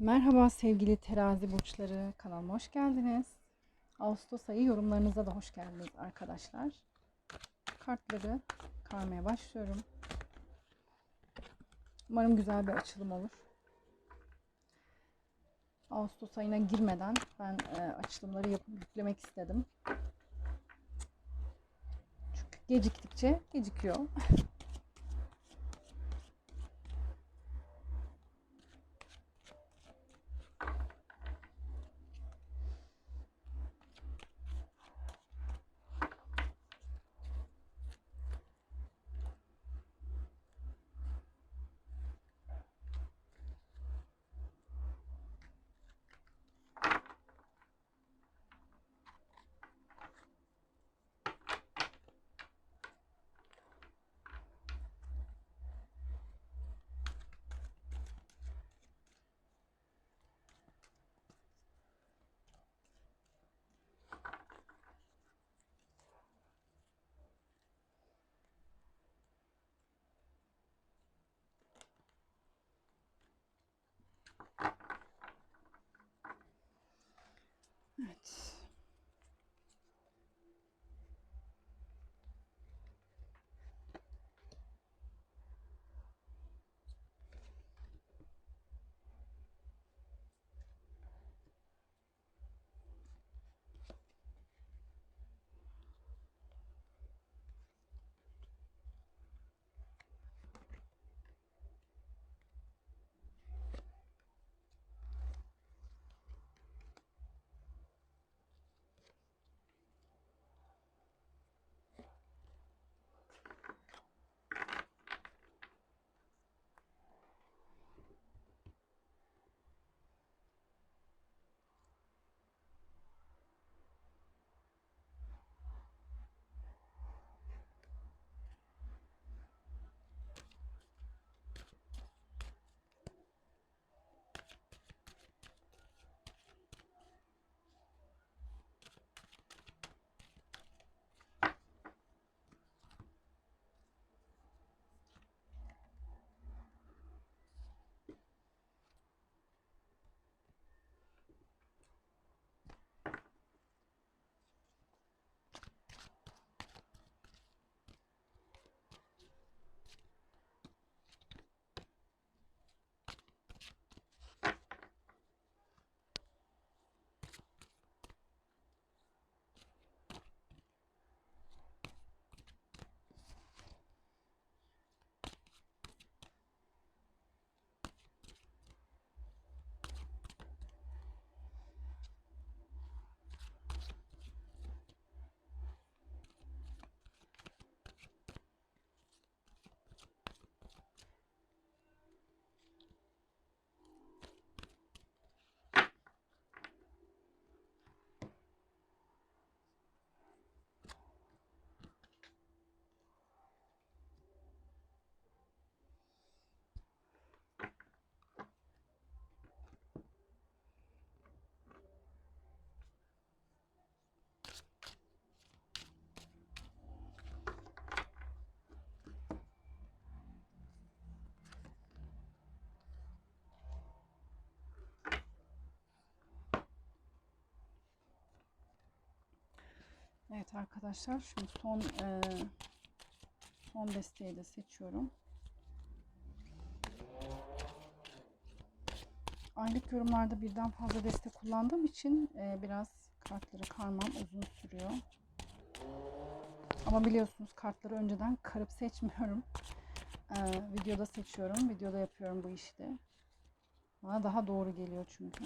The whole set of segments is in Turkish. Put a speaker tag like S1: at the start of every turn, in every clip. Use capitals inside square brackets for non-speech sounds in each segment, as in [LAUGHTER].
S1: Merhaba sevgili terazi burçları kanalıma hoş geldiniz. Ağustos ayı yorumlarınıza da hoş geldiniz arkadaşlar. Kartları karmaya başlıyorum. Umarım güzel bir açılım olur. Ağustos ayına girmeden ben e, açılımları yapıp yüklemek istedim. Çünkü geciktikçe gecikiyor. [LAUGHS] Evet arkadaşlar şimdi son e, son desteği de seçiyorum. Aylık yorumlarda birden fazla destek kullandığım için e, biraz kartları karmam uzun sürüyor. Ama biliyorsunuz kartları önceden karıp seçmiyorum. E, videoda seçiyorum. Videoda yapıyorum bu işi. Bana daha doğru geliyor çünkü.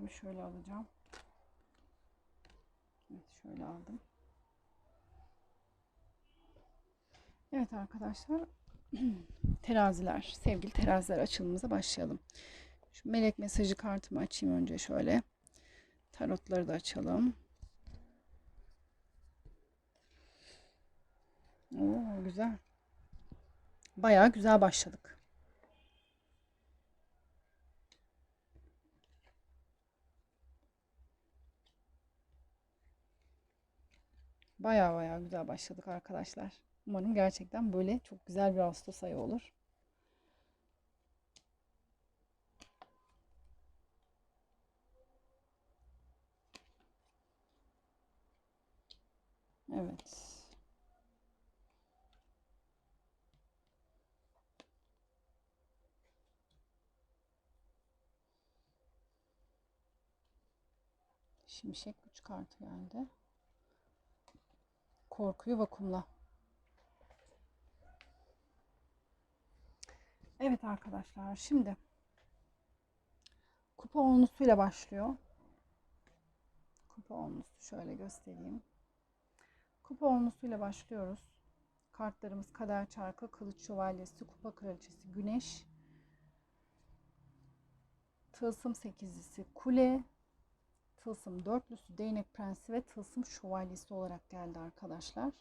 S1: Tabii şöyle alacağım. Evet şöyle aldım. Evet arkadaşlar [CLEARS THROAT] teraziler, sevgili teraziler açılımımıza başlayalım. Şu melek mesajı kartımı açayım önce şöyle. Tarotları da açalım. Oo, güzel. Bayağı güzel başladık. Baya baya güzel başladık arkadaşlar. Umarım gerçekten böyle çok güzel bir Ağustos ayı olur. Evet. Şimşek güç kartı geldi. Korkuyu vakumla. Evet arkadaşlar şimdi kupa onlusuyla başlıyor. Kupa onlusu şöyle göstereyim. Kupa onlusuyla başlıyoruz. Kartlarımız kader çarkı, kılıç şövalyesi, kupa kraliçesi, güneş, tılsım sekizlisi, kule, tılsım dörtlüsü, değnek prensi ve tılsım şövalyesi olarak geldi arkadaşlar.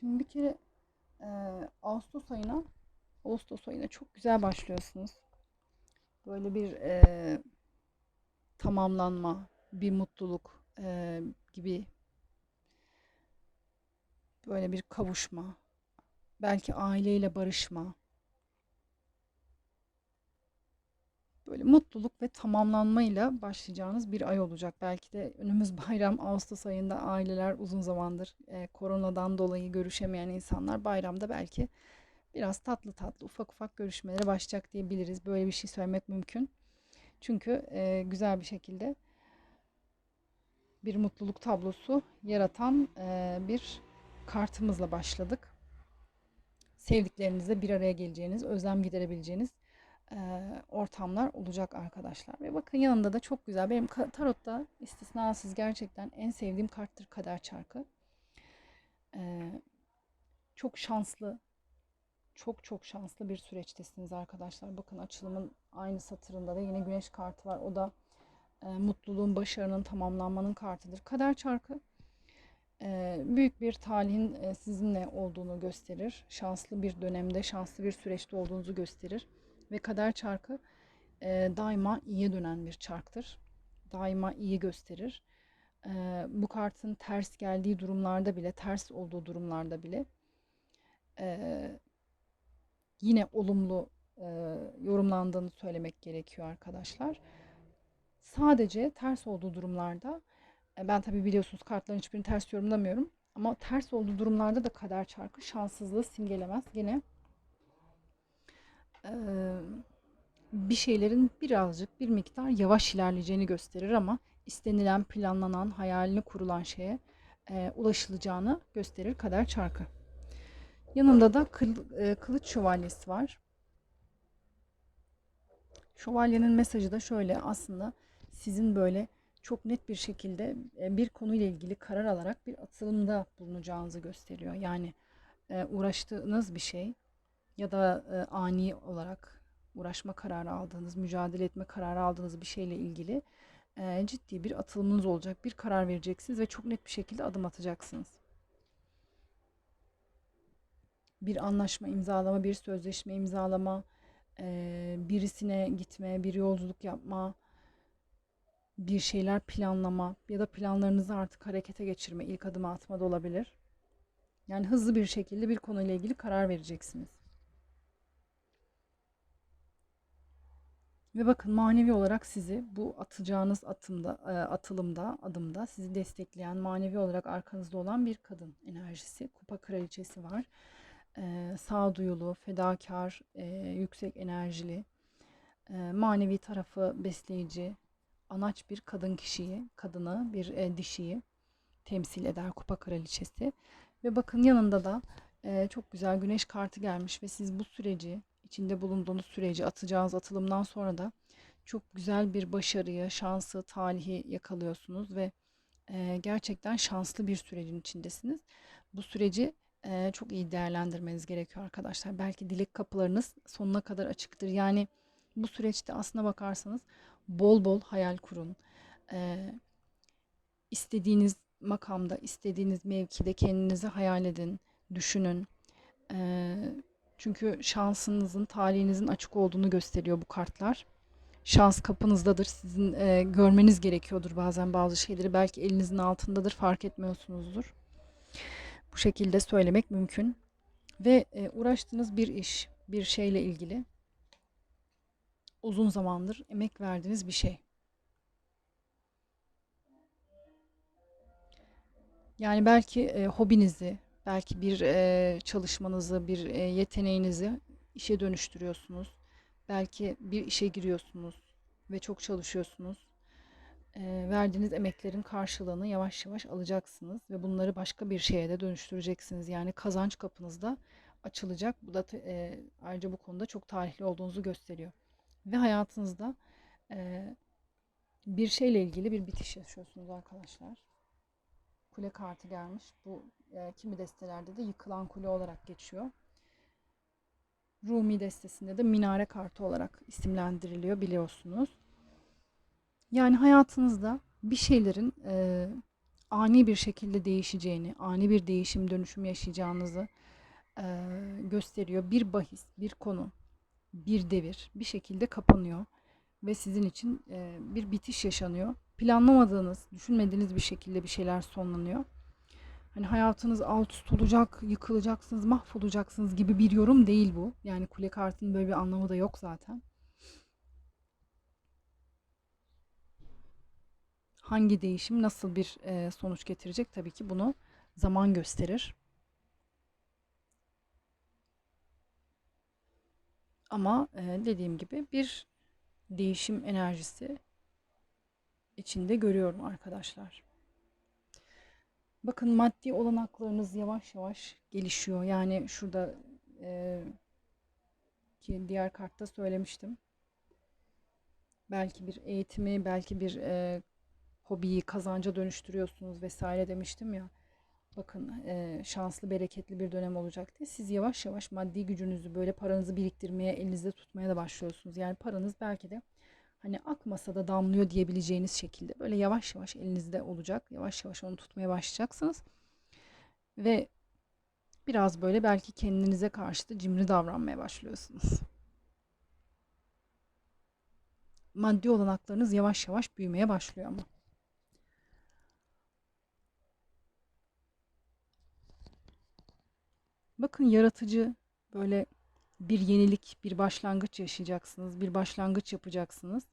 S1: Şimdi bir kere e, Ağustos ayına Ağustos ayına çok güzel başlıyorsunuz. Böyle bir e, tamamlanma, bir mutluluk e, gibi böyle bir kavuşma, belki aileyle barışma, böyle mutluluk ve tamamlanmayla başlayacağınız bir ay olacak. Belki de önümüz [LAUGHS] bayram Ağustos ayında aileler uzun zamandır e, koronadan dolayı görüşemeyen insanlar bayramda belki biraz tatlı tatlı ufak ufak görüşmelere başlayacak diyebiliriz. Böyle bir şey söylemek mümkün. Çünkü e, güzel bir şekilde bir mutluluk tablosu yaratan e, bir kartımızla başladık. Sevdiklerinizle bir araya geleceğiniz, özlem giderebileceğiniz e, ortamlar olacak arkadaşlar. Ve bakın yanında da çok güzel. Benim tarotta istisnasız gerçekten en sevdiğim karttır kader çarkı. E, çok şanslı, çok çok şanslı bir süreçtesiniz arkadaşlar. Bakın açılımın aynı satırında da yine güneş kartı var. O da e, mutluluğun, başarının, tamamlanmanın kartıdır. Kader çarkı büyük bir talihin sizinle olduğunu gösterir. Şanslı bir dönemde, şanslı bir süreçte olduğunuzu gösterir. Ve kader çarkı e, daima iyiye dönen bir çarktır. Daima iyi gösterir. E, bu kartın ters geldiği durumlarda bile, ters olduğu durumlarda bile e, yine olumlu e, yorumlandığını söylemek gerekiyor arkadaşlar. Sadece ters olduğu durumlarda e, ben tabi biliyorsunuz kartların hiçbirini ters yorumlamıyorum. Ama ters olduğu durumlarda da kader çarkı şanssızlığı simgelemez. Yine bir şeylerin birazcık bir miktar yavaş ilerleyeceğini gösterir ama istenilen, planlanan, hayalini kurulan şeye e, ulaşılacağını gösterir kader çarkı. Yanında da kıl, e, kılıç şövalyesi var. Şövalyenin mesajı da şöyle aslında sizin böyle çok net bir şekilde bir konuyla ilgili karar alarak bir atılımda bulunacağınızı gösteriyor. Yani uğraştığınız bir şey ya da e, ani olarak uğraşma kararı aldığınız, mücadele etme kararı aldığınız bir şeyle ilgili ciddi bir atılımınız olacak. Bir karar vereceksiniz ve çok net bir şekilde adım atacaksınız. Bir anlaşma imzalama, bir sözleşme imzalama, birisine gitme, bir yolculuk yapma, bir şeyler planlama ya da planlarınızı artık harekete geçirme, ilk adımı atma da olabilir. Yani hızlı bir şekilde bir konuyla ilgili karar vereceksiniz. Ve bakın manevi olarak sizi bu atacağınız atımda, e, atılımda, adımda sizi destekleyen manevi olarak arkanızda olan bir kadın enerjisi. Kupa kraliçesi var. E, sağduyulu, fedakar, e, yüksek enerjili, manevi tarafı besleyici, anaç bir kadın kişiyi, kadını, bir e, dişiyi temsil eder kupa kraliçesi. Ve bakın yanında da e, çok güzel güneş kartı gelmiş ve siz bu süreci, içinde bulunduğunuz süreci atacağınız atılımdan sonra da çok güzel bir başarıyı, şansı, talihi yakalıyorsunuz ve e, gerçekten şanslı bir sürecin içindesiniz. Bu süreci e, çok iyi değerlendirmeniz gerekiyor arkadaşlar. Belki dilek kapılarınız sonuna kadar açıktır. Yani bu süreçte aslına bakarsanız bol bol hayal kurun. Ee, istediğiniz makamda, istediğiniz mevkide kendinizi hayal edin. düşünün. Ee, çünkü şansınızın, talihinizin açık olduğunu gösteriyor bu kartlar. Şans kapınızdadır. Sizin e, görmeniz gerekiyordur bazen bazı şeyleri. Belki elinizin altındadır, fark etmiyorsunuzdur. Bu şekilde söylemek mümkün. Ve e, uğraştığınız bir iş, bir şeyle ilgili uzun zamandır emek verdiğiniz bir şey. Yani belki e, hobinizi, belki bir e, çalışmanızı, bir e, yeteneğinizi işe dönüştürüyorsunuz. Belki bir işe giriyorsunuz ve çok çalışıyorsunuz. E, verdiğiniz emeklerin karşılığını yavaş yavaş alacaksınız ve bunları başka bir şeye de dönüştüreceksiniz. Yani kazanç kapınızda açılacak. Bu da e, ayrıca bu konuda çok tarihli olduğunuzu gösteriyor. Ve hayatınızda e, bir şeyle ilgili bir bitiş yaşıyorsunuz arkadaşlar. Kule kartı gelmiş. Bu e, kimi destelerde de yıkılan kule olarak geçiyor. Rumi destesinde de minare kartı olarak isimlendiriliyor biliyorsunuz. Yani hayatınızda bir şeylerin e, ani bir şekilde değişeceğini, ani bir değişim dönüşüm yaşayacağınızı e, gösteriyor. Bir bahis, bir konu, bir devir bir şekilde kapanıyor ve sizin için e, bir bitiş yaşanıyor. Planlamadığınız, düşünmediğiniz bir şekilde bir şeyler sonlanıyor. Hani hayatınız alt üst olacak, yıkılacaksınız, mahvolacaksınız gibi bir yorum değil bu. Yani kule kartının böyle bir anlamı da yok zaten. Hangi değişim nasıl bir e, sonuç getirecek tabii ki bunu zaman gösterir. Ama e, dediğim gibi bir değişim enerjisi içinde görüyorum arkadaşlar. Bakın maddi olanaklarınız yavaş yavaş gelişiyor. Yani şurada e, ki diğer kartta söylemiştim. Belki bir eğitimi, belki bir e, hobiyi kazanca dönüştürüyorsunuz vesaire demiştim ya. Bakın e, şanslı, bereketli bir dönem olacak diye siz yavaş yavaş maddi gücünüzü böyle paranızı biriktirmeye, elinizde tutmaya da başlıyorsunuz. Yani paranız belki de hani akmasa da damlıyor diyebileceğiniz şekilde böyle yavaş yavaş elinizde olacak. Yavaş yavaş onu tutmaya başlayacaksınız. Ve biraz böyle belki kendinize karşı da cimri davranmaya başlıyorsunuz. Maddi olanaklarınız yavaş yavaş büyümeye başlıyor ama. Bakın yaratıcı böyle bir yenilik, bir başlangıç yaşayacaksınız, bir başlangıç yapacaksınız.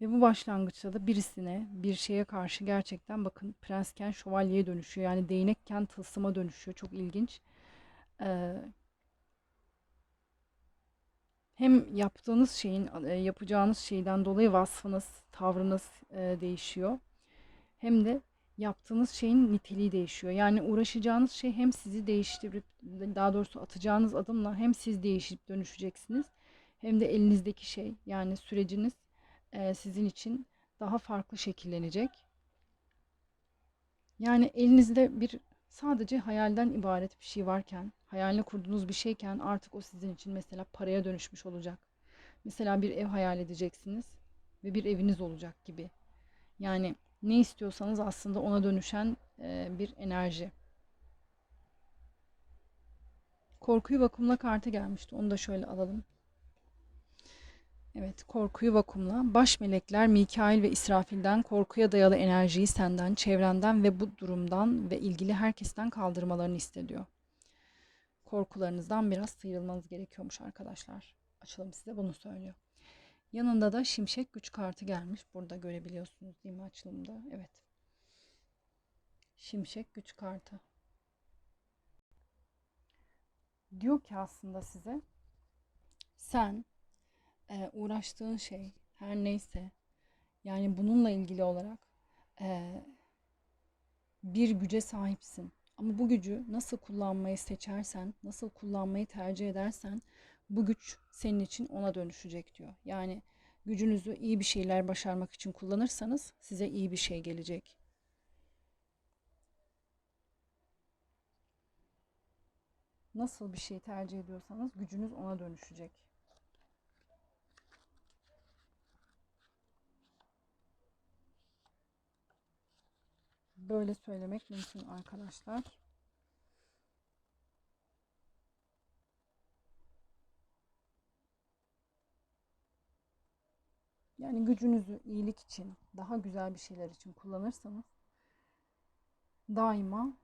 S1: Ve bu başlangıçta da birisine, bir şeye karşı gerçekten bakın prensken şövalyeye dönüşüyor. Yani değnekken tılsıma dönüşüyor. Çok ilginç. Ee, hem yaptığınız şeyin, e, yapacağınız şeyden dolayı vasfınız, tavrınız e, değişiyor. Hem de yaptığınız şeyin niteliği değişiyor. Yani uğraşacağınız şey hem sizi değiştirip daha doğrusu atacağınız adımla hem siz değişip dönüşeceksiniz hem de elinizdeki şey yani süreciniz e, sizin için daha farklı şekillenecek. Yani elinizde bir sadece hayalden ibaret bir şey varken, hayalini kurduğunuz bir şeyken artık o sizin için mesela paraya dönüşmüş olacak. Mesela bir ev hayal edeceksiniz ve bir eviniz olacak gibi. Yani ne istiyorsanız aslında ona dönüşen e, bir enerji. Korkuyu vakumla kartı gelmişti. Onu da şöyle alalım. Evet, korkuyu vakumla. Baş melekler Mikail ve İsrafil'den korkuya dayalı enerjiyi senden, çevrenden ve bu durumdan ve ilgili herkesten kaldırmalarını istediyor. Korkularınızdan biraz sıyrılmanız gerekiyormuş arkadaşlar. Açılım size bunu söylüyor. Yanında da şimşek güç kartı gelmiş. Burada görebiliyorsunuz değil mi açılımda? Evet. Şimşek güç kartı. Diyor ki aslında size sen e, uğraştığın şey her neyse yani bununla ilgili olarak e, bir güce sahipsin. Ama bu gücü nasıl kullanmayı seçersen, nasıl kullanmayı tercih edersen bu güç senin için ona dönüşecek diyor. Yani gücünüzü iyi bir şeyler başarmak için kullanırsanız size iyi bir şey gelecek. Nasıl bir şey tercih ediyorsanız gücünüz ona dönüşecek. Böyle söylemek mümkün arkadaşlar. Yani gücünüzü iyilik için, daha güzel bir şeyler için kullanırsanız daima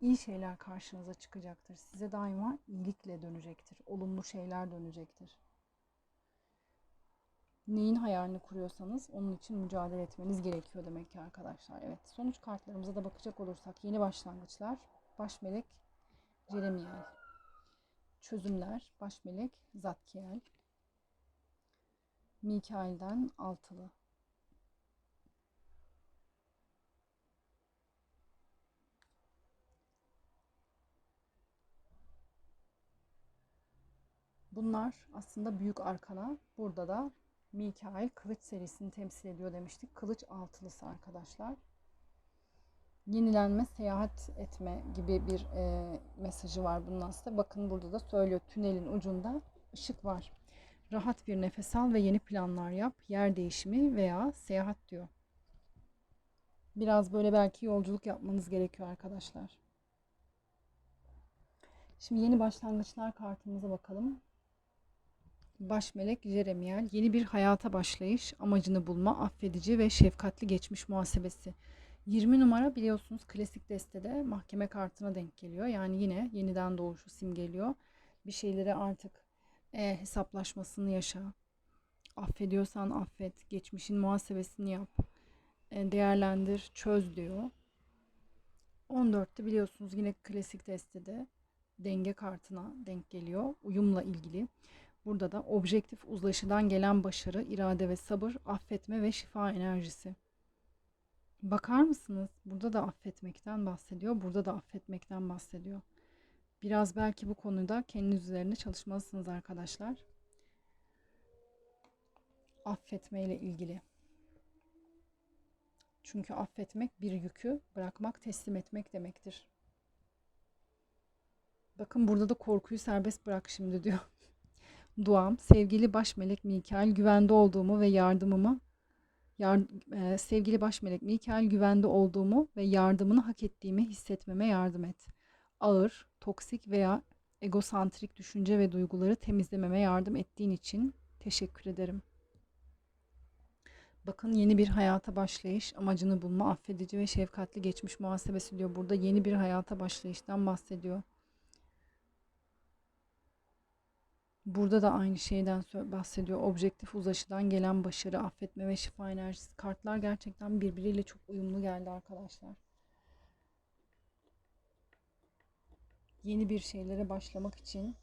S1: iyi şeyler karşınıza çıkacaktır. Size daima iyilikle dönecektir. Olumlu şeyler dönecektir. Neyin hayalini kuruyorsanız onun için mücadele etmeniz gerekiyor demek ki arkadaşlar. Evet sonuç kartlarımıza da bakacak olursak yeni başlangıçlar, baş melek, Jeremiel, çözümler, baş melek, Zatkiel, Mikail'den altılı. Bunlar aslında büyük arkana. Burada da Mikail kılıç serisini temsil ediyor demiştik. Kılıç altılısı arkadaşlar. Yenilenme, seyahat etme gibi bir e, mesajı var bunun aslında. Bakın burada da söylüyor tünelin ucunda ışık var. Rahat bir nefes al ve yeni planlar yap. Yer değişimi veya seyahat diyor. Biraz böyle belki yolculuk yapmanız gerekiyor arkadaşlar. Şimdi yeni başlangıçlar kartımıza bakalım. Baş melek Jeremiel yeni bir hayata başlayış, amacını bulma, affedici ve şefkatli geçmiş muhasebesi. 20 numara biliyorsunuz klasik destede mahkeme kartına denk geliyor. Yani yine yeniden doğuşu simgeliyor. Bir şeyleri artık e, hesaplaşmasını yaşa. Affediyorsan affet, geçmişin muhasebesini yap. E, değerlendir, çöz diyor. 14'te biliyorsunuz yine klasik destede denge kartına denk geliyor. Uyumla ilgili. Burada da objektif uzlaşıdan gelen başarı, irade ve sabır, affetme ve şifa enerjisi. Bakar mısınız? Burada da affetmekten bahsediyor. Burada da affetmekten bahsediyor. Biraz belki bu konuda kendiniz üzerinde çalışmalısınız arkadaşlar. Affetme ile ilgili. Çünkü affetmek bir yükü bırakmak, teslim etmek demektir. Bakın burada da korkuyu serbest bırak şimdi diyor. [LAUGHS] Duam, sevgili baş melek Mikail güvende olduğumu ve yardımımı yar, e, sevgili baş melek Mikail güvende olduğumu ve yardımını hak ettiğimi hissetmeme yardım et. Ağır, toksik veya egosantrik düşünce ve duyguları temizlememe yardım ettiğin için teşekkür ederim. Bakın yeni bir hayata başlayış, amacını bulma, affedici ve şefkatli geçmiş muhasebesi diyor. Burada yeni bir hayata başlayıştan bahsediyor. Burada da aynı şeyden bahsediyor. Objektif uzlaşıdan gelen başarı, affetme ve şifa enerjisi. Kartlar gerçekten birbiriyle çok uyumlu geldi arkadaşlar. Yeni bir şeylere başlamak için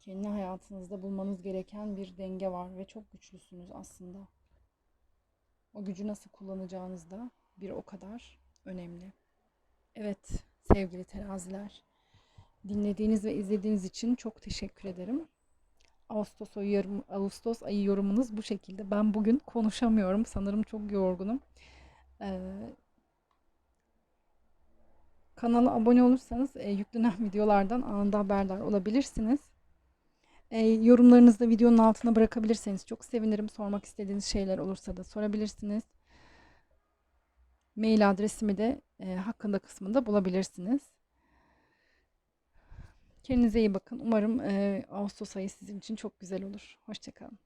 S1: kendi hayatınızda bulmanız gereken bir denge var ve çok güçlüsünüz aslında. O gücü nasıl kullanacağınız da bir o kadar önemli. Evet sevgili teraziler. Dinlediğiniz ve izlediğiniz için çok teşekkür ederim. Ağustos ayı, yorum, Ağustos ayı yorumunuz bu şekilde. Ben bugün konuşamıyorum. Sanırım çok yorgunum. Ee, kanala abone olursanız e, yüklenen [LAUGHS] videolardan anında haberdar olabilirsiniz. E, yorumlarınızı da videonun altına bırakabilirseniz çok sevinirim. Sormak istediğiniz şeyler olursa da sorabilirsiniz. Mail adresimi de e, hakkında kısmında bulabilirsiniz. Kendinize iyi bakın. Umarım e, Ağustos ayı sizin için çok güzel olur. Hoşçakalın.